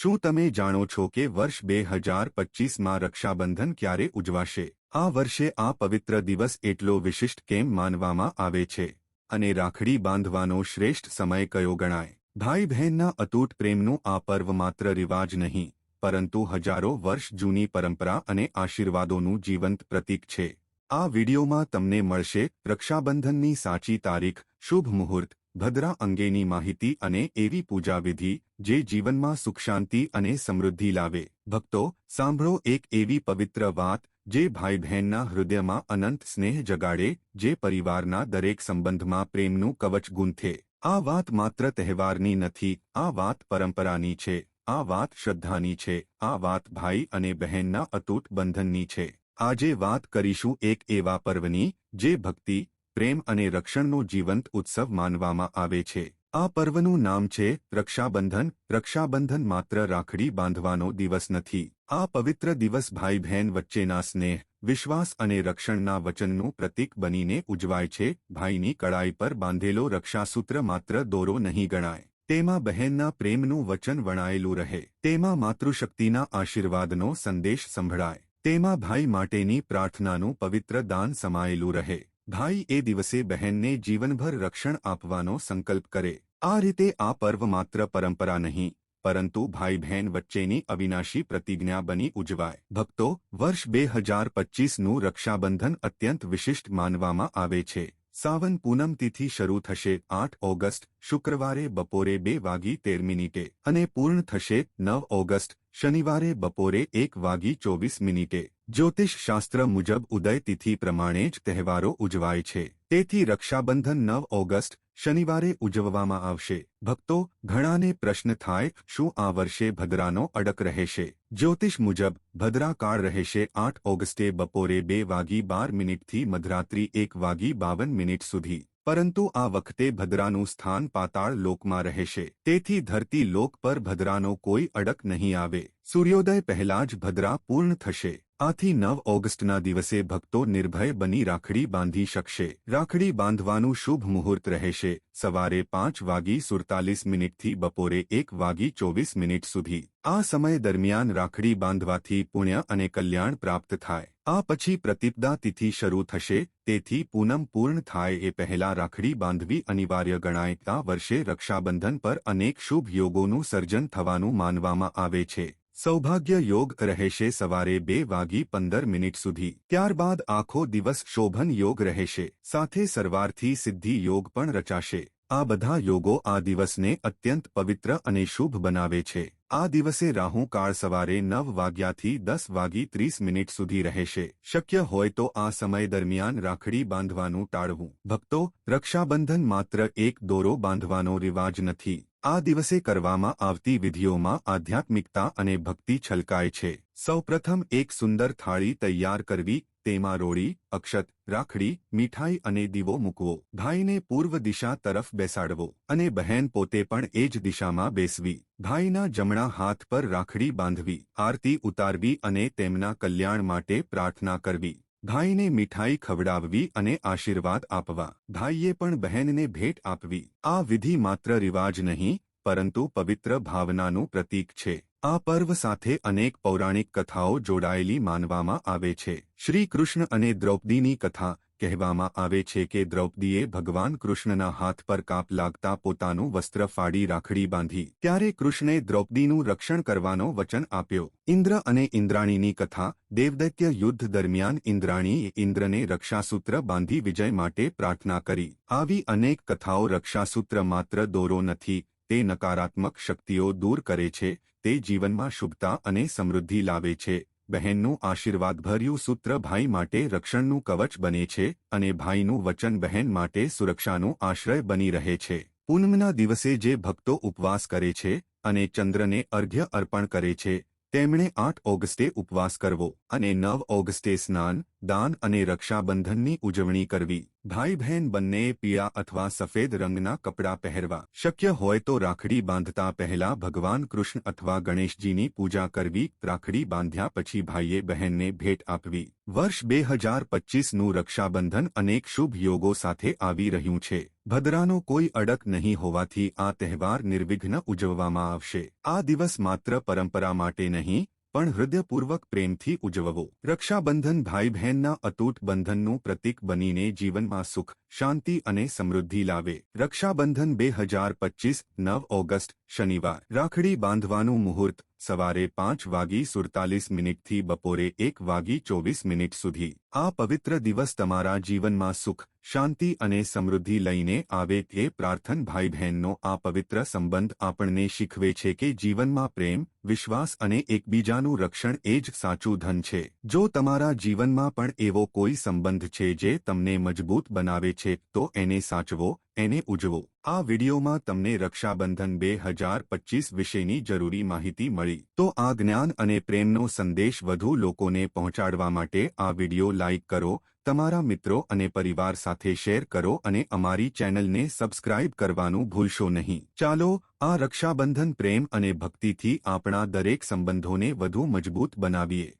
શું તમે જાણો છો કે વર્ષ બે હજાર પચીસમાં રક્ષાબંધન ક્યારે ઉજવાશે? આ વર્ષે આ પવિત્ર દિવસ એટલો વિશિષ્ટ કેમ માનવામાં આવે છે? અને રાખડી બાંધવાનો શ્રેષ્ઠ સમય કયો ગણાય? ભાઈ બહેનના અતૂટ પ્રેમનું આ પર્વ માત્ર રિવાજ નહીં, પરંતુ હજારો વર્ષ જૂની પરંપરા અને આશીર્વાદોનું જીવંત પ્રતીક છે. આ વિડીયોમાં તમને મળશે રક્ષાબંધનની સાચી તારીખ, શુભ મુહૂર્ત ભદ્રા અંગેની માહિતી અને એવી પૂજાવિધિ જે જીવનમાં સુખ શાંતિ અને સમૃદ્ધિ લાવે. ભક્તો, સાંભળો એક એવી પવિત્ર વાત જે ભાઈ બહેનના હૃદયમાં અનંત સ્નેહ જગાડે, જે પરિવારના દરેક સંબંધમાં પ્રેમનું કવચ ગુંથે. આ વાત માત્ર તહેવારની નથી, આ વાત પરંપરાની છે, આ વાત શ્રદ્ધાની છે, આ વાત ભાઈ અને બહેનના અતૂટ બંધનની છે. આજે વાત કરીશું એક એવા પર્વની, જે ભક્તિ પ્રેમ અને રક્ષણનો જીવંત ઉત્સવ માનવામાં આવે છે. આ પર્વનું નામ છે રક્ષાબંધન. રક્ષાબંધન માત્ર રાખડી બાંધવાનો દિવસ નથી. આ પવિત્ર દિવસ ભાઈ બહેન વચ્ચેના સ્નેહ, વિશ્વાસ અને રક્ષણના વચનનું પ્રતીક બનીને ઉજવાય છે. ભાઈની કળાઈ પર બાંધેલો રક્ષાસૂત્ર માત્ર દોરો નહીં ગણાય. તેમાં બહેનના પ્રેમનું વચન વણાયેલું રહે. તેમાં માતૃશક્તિના આશીર્વાદનો સંદેશ સંભળાય. તેમાં ભાઈ માટેની પ્રાર્થનાનું પવિત્ર દાન સમાયેલું રહે. ભાઈ એ દિવસે બહેનને જીવનભર રક્ષણ આપવાનો સંકલ્પ કરે. આ રીતે આ પર્વ માત્ર પરંપરા નહીં, પરંતુ ભાઈ બહેન વચ્ચેની અવિનાશી પ્રતિજ્ઞા બની ઉજવાય. ભક્તો, વર્ષ બે હજાર પચ્ચીસનું રક્ષાબંધન અત્યંત વિશિષ્ટ માનવામાં આવે છે. સાવન પૂનમ તિથિ શરૂ થશે આઠ ઓગસ્ટ, શુક્રવારે બપોરે બે વાગી તેર મિનિટે અને પૂર્ણ થશે નવ ઓગસ્ટ, શનિવારે બપોરે એક વાગી ચોવીસ મિનિટે. જ્યોતિષ શાસ્ત્ર મુજબ ઉદય તિથિ પ્રમાણે જ તહેવારો ઉજવાય છે. તેથી રક્ષાબંધન નવ ઓગસ્ટ શનિવારે ઉજવવામાં આવશે. ભક્તો ઘણાને પ્રશ્ન થાય, શું આ વર્ષે ભદ્રાનો અડક રહેશે? જ્યોતિષ મુજબ ભદ્રા કાળ રહેશે આઠ ઓગસ્ટે બપોરે બે વાગી બાર મિનિટથી મધરાત્રિ એક વાગી બાવન મિનિટ સુધી. પરંતુ આ વખતે ભદ્રાનું સ્થાન પાતાળ લોકમાં રહેશે. તેથી ધરતી લોક પર ભદ્રાનો કોઈ અડક નહીં આવે. સૂર્યોદય પહેલા જ ભદ્રા પૂર્ણ થશે. આથી નવ ઓગસ્ટના દિવસે ભક્તો નિર્ભય બની રાખડી બાંધી શકશે. રાખડી બાંધવાનું શુભ મુહૂર્ત રહેશે. સવારે પાંચ વાગી સુડતાલીસ મિનિટથી બપોરે એક વાગી ચોવીસ મિનિટ સુધી. આ સમય દરમિયાન રાખડી બાંધવાથી પુણ્ય અને કલ્યાણ પ્રાપ્ત થાય. આ પછી પ્રતિપદા તિથિ શરૂ થશે. તેથી પૂનમ પૂર્ણ થાય એ પહેલા રાખડી બાંધવી અનિવાર્ય ગણાય. આ વર્ષે રક્ષાબંધન પર અનેક શુભ યોગોનું સર્જન થવાનું માનવામાં આવે છે. સૌભાગ્ય યોગ રહેશે સવારે બે વાગી પંદર મિનિટ સુધી. ત્યારબાદ આખો દિવસ શોભન યોગ રહેશે. સાથે સરવારથી સિદ્ધિ યોગ પણ રચાશે. આ બધા યોગો આ દિવસને અત્યંત પવિત્ર અને શુભ બનાવે છે. આ દિવસે રાહુ કાળ સવારે નવ વાગ્યાથી દસ વાગી ત્રીસ મિનિટ સુધી રહેશે. શક્ય હોય તો આ સમય દરમિયાન રાખડી બાંધવાનું ટાળવું. ભક્તો, રક્ષાબંધન માત્ર એક દોરો બાંધવાનો રિવાજ નથી. આ દિવસે કરવામાં આવતી વિધિઓમાં આધ્યાત્મિકતા અને ભક્તિ છલકાય છે. સૌપ્રથમ એક સુંદર થાળી તૈયાર કરવી, તેમાં રોળી, અક્ષત, રાખડી, મીઠાઈ અને દીવો મૂકવો. ભાઈને પૂર્વ દિશા તરફ બેસાડવો અને બહેન પોતે પણ એ જ દિશામાં બેસવી. ભાઈના જમણા હાથ પર રાખડી બાંધવી, આરતી ઉતારવી અને તેમના કલ્યાણ માટે પ્રાર્થના કરવી. ભાઈને મીઠાઈ ખવડાવવી અને આશીર્વાદ આપવા. ભાઈએ પણ બહેનને ભેટ આપવી. આ વિધિ માત્ર રિવાજ નહીં, પરંતુ પવિત્ર ભાવનાનું પ્રતીક છે. આ પર્વ સાથે અનેક પૌરાણિક કથાઓ જોડાયેલી માનવામાં આવે છે. શ્રી કૃષ્ણ અને દ્રૌપદીની કથા કહેવામાં આવે છે કે દ્રૌપદીએ ભગવાન કૃષ્ણના હાથ પર કાપ લાગતા પોતાનું વસ્ત્ર ફાડી રાખડી બાંધી, ત્યારે કૃષ્ણે દ્રૌપદીનું રક્ષણ કરવાનો વચન આપ્યો. ઇન્દ્ર અને ઇન્દ્રાણીની કથા દેવદૈત્ય યુદ્ધ દરમિયાન ઇન્દ્રાણીએ ઇન્દ્રને રક્ષાસૂત્ર બાંધી વિજય માટે પ્રાર્થના કરી. આવી અનેક કથાઓ રક્ષાસૂત્ર માત્ર દોરો નથી, તે નકારાત્મક શક્તિઓ દૂર કરે છે, તે જીવનમાં શુભતા અને સમૃદ્ધિ લાવે છે. બહેનનું આશીર્વાદભર્યું સૂત્ર ભાઈ માટે રક્ષણનું કવચ બને છે અને ભાઈનું વચન બહેન માટે સુરક્ષાનું આશ્રય બની રહે છે. પૂનમના દિવસે જે ભક્તો ઉપવાસ કરે છે અને ચંદ્રને અર્ઘ્ય અર્પણ કરે છે, તેમણે આઠ ઓગસ્ટે ઉપવાસ કરવો અને નવ ઓગસ્ટે સ્નાન, દાન અને રક્ષાબંધનની ઉજવણી કરવી. ભાઈ બહેન બંનેએ પીળા અથવા સફેદ રંગના કપડાં પહેરવા શક્ય હોય તો રાખડી બાંધતા પહેલા ભગવાન કૃષ્ણ અથવા ગણેશજીની પૂજા કરવી, રાખડી બાંધ્યા પછી ભાઈએ બહેનને ભેટ આપવી. વર્ષ બે હજાર પચીસનું રક્ષાબંધન અનેક શુભ યોગો સાથે આવી રહ્યું છે. ભદ્રાનો કોઈ અડક નહીં હોવાથી આ તહેવાર નિર્વિઘ્ન ઉજવવામાં આવશે. આ દિવસ માત્ર પરંપરા માટે નહીં પણ હૃદયપૂર્વક પ્રેમથી ઉજવવો. રક્ષાબંધન ભાઈ બહેનના અતૂટ બંધનનું પ્રતીક બનીને જીવનમાં સુખ, શાંતિ અને સમૃદ્ધિ લાવે. રક્ષાબંધન બે હજાર પચીસ, નવ ઓગસ્ટ, શનિવાર. રાખડી બાંધવાનું મુહૂર્ત, સવારે પાંચ વાગી સુડતાલીસ મિનિટથી બપોરે એક વાગી ચોવીસ મિનિટ સુધી. આ પવિત્ર દિવસ તમારા જીવનમાં સુખ, શાંતિ અને સમૃદ્ધિ લઈને આવે તે પ્રાર્થન ભાઈ બહેનનો આ પવિત્ર સંબંધ આપણને શીખવે છે કે જીવનમાં પ્રેમ, વિશ્વાસ અને એકબીજાનું રક્ષણ એ જ સાચું ધન છે. જો તમારા જીવનમાં પણ એવો કોઈ સંબંધ છે જે તમને મજબૂત બનાવે છે, તો એને સાચવો, એને ઉજવો. આ વિડિયોમાં તમને રક્ષાબંધન બે હજાર પચીસ વિશેની જરૂરી માહિતી મળી. તો આ જ્ઞાન અને પ્રેમનો સંદેશ વધુ લોકોને પહોંચાડવા માટે આ વિડિયો લાઇક કરો, તમારા મિત્રો અને પરિવાર સાથે શેર કરો અને અમારી ચેનલને સબસ્ક્રાઇબ કરવાનું ભૂલશો નહીં. ચાલો, આ રક્ષાબંધન પ્રેમ અને ભક્તિથી આપણા દરેક સંબંધોને વધુ મજબૂત બનાવીએ.